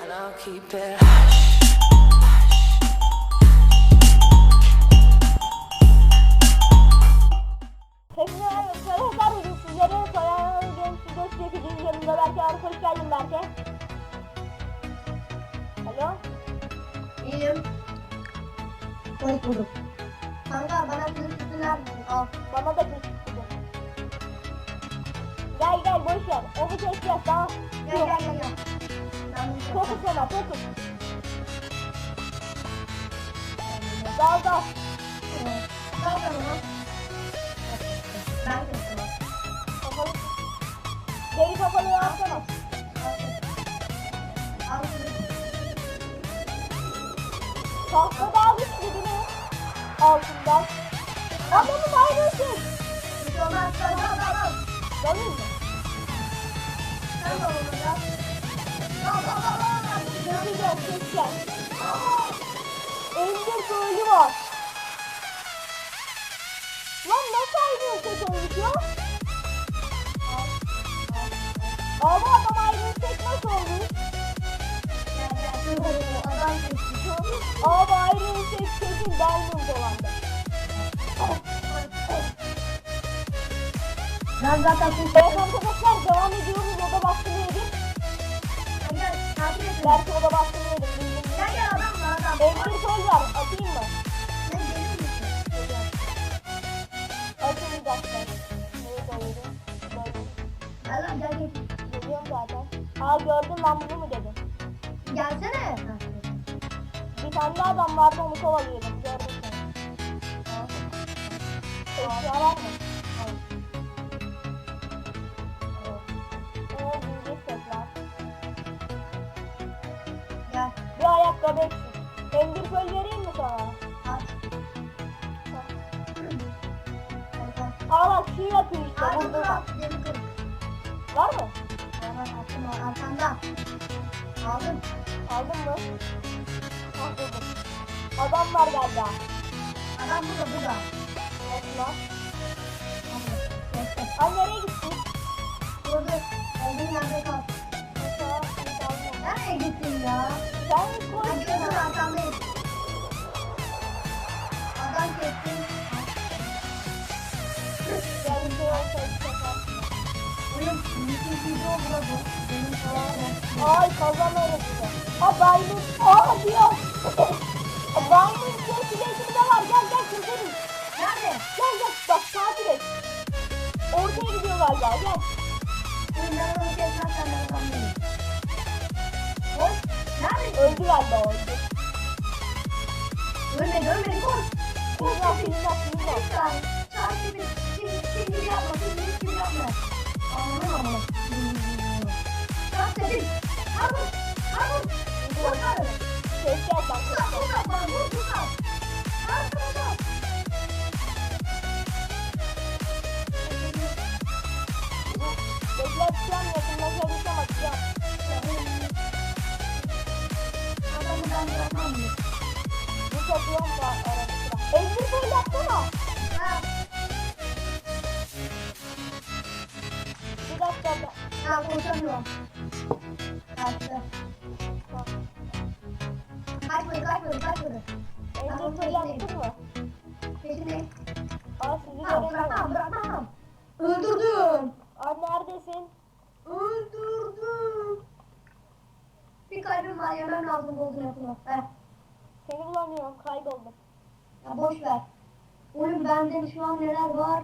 and I'll keep it hush. Hepinize merhabalar bugün sizlere Soyan Genç Video çekeceğiz yanımda Berke Arif hoş geldin Berke Alo İyiyim. Hoş bulduk. Kanka bana kızı sütüler al. bana da kız çıktı Gel gel boş ver onu çekeceğiz tamam Gel gel gel gel. Ben Fokus ona fokus Dal dal Kalk yanıma. Ben kızım. kapalı Geri kapalı Al kızı. Tahta da almış dediğini altından Adamın ayrısı Hiç olmaz. Al al al al. Dalıyor mu? Sen de ya. Göreceğiz keseceğiz Ender böyle var Lan nasıl ayrı ses olmuş ya? Ama adam ayrı ses nasıl olmuş? Abi ayrı ses kesin Diamond olandı. Ben zaten kızı. Evet arkadaşlar devam ediyoruz oda baskını yedim. Takip baskını yedim. bilmiyorum. Gel gel adam var adam. Ender sol var atayım mı? Sen gelir misin? Atmayacaklar. Nereye doğru? Böyle. Lan gel gel. Geliyorum zaten. Aa gördün lan bunu mu dedin? Gelsene. Bir tane daha adam vardı onu kovalıyordum. Gördün mü? Eşya var mı? Eksik. Ender pearl vereyim mi sana? Al. Al, bak şu yapıyor işte Al, burada. Var mı? Hemen attım o arkanda. Aldım. Aldın mı? Buldum. Adam var galiba. Adam burada burada. Bekle. Ay nereye gittin? Dur. Olduğun yerde kal. Nereye gittin ya? Sen Ay kazanırız bize. Aa Diamond. Aa diyor. Diamond sesli de var. Gel gel kızarız. Nerede? Gel gel bak takip et. Ortaya gidiyor galiba gel. Oğlum ben onu kesmezsem ben değilim. Koş. Nerede? Öldü galiba öldü. Ölmedi ölmedi koş. Film yap film yap film yap. Bir saniye. Takip et. Şimdi şimdi yapma. Şimdi şimdi yapma. Anladın mı? Vur. Al vur. Vur karı. Ses yap bak. Vur vur vur vur vur. Al vur vur. Bekleteceğim yakınlaşabilsem atacağım. Adamı ben bırakmam diyor. Bu satıyorum da arada Ender böyle yapsana. Bir dakika. be. ha konuşamıyorum. Kaçtı. Kaçmadı kaçmadı kaçmadı. Ender böyle yaptın mı? Peşindeyim. Aa sizi Tamam göremiyorum. bırakmam. Öldürdüm. Aa neredesin? Öldürdüm. Bir kalbim var yemem lazım golden apple'ı. Seni bulamıyorum kayboldum. Ya boş ver. Oğlum bende şu an neler var?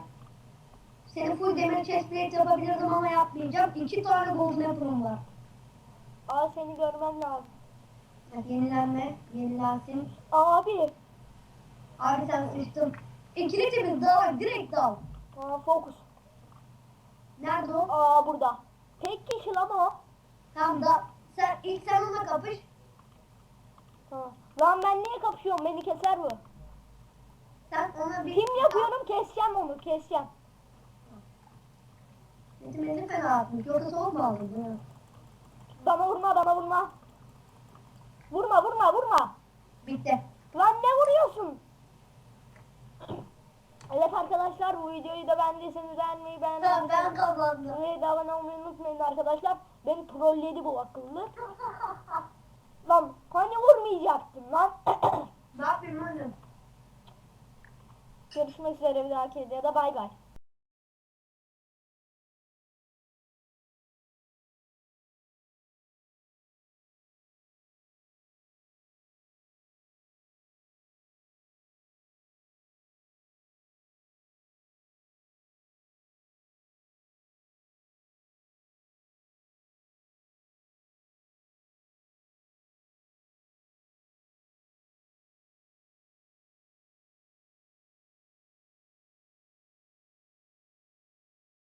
Seni full demir chestplate yapabilirdim ama yapmayacağım. İki tane golden apple'ım var. Aa seni görmem lazım. Ya, yenilenme, yenilensin. Abi. Abi sen sıçtın. İkili temiz dal, direkt dal. Aa fokus. Nerede o? Aa burada. Tek kişi lan o. Tamam da sen ilk sen onunla kapış. Ha. Lan ben niye kapışıyorum? Beni keser bu. Ona bir... Kim yapıyorum? Keseceğim onu. Keseceğim. Benim elim fena atmış. Yoksa soğuk mu aldın? bunu? Bana vurma bana vurma. Vurma vurma vurma. Bitti. Lan ne vuruyorsun? Evet arkadaşlar bu videoyu da beğendiyseniz beğenmeyi beğenmeyi ben kazandım. Ve de abone olmayı unutmayın arkadaşlar. Beni trolledi bu akıllı. Lan hani vurmayacaktım lan. ne yapayım oğlum? Görüşmek üzere bir dahaki videoda bay bay.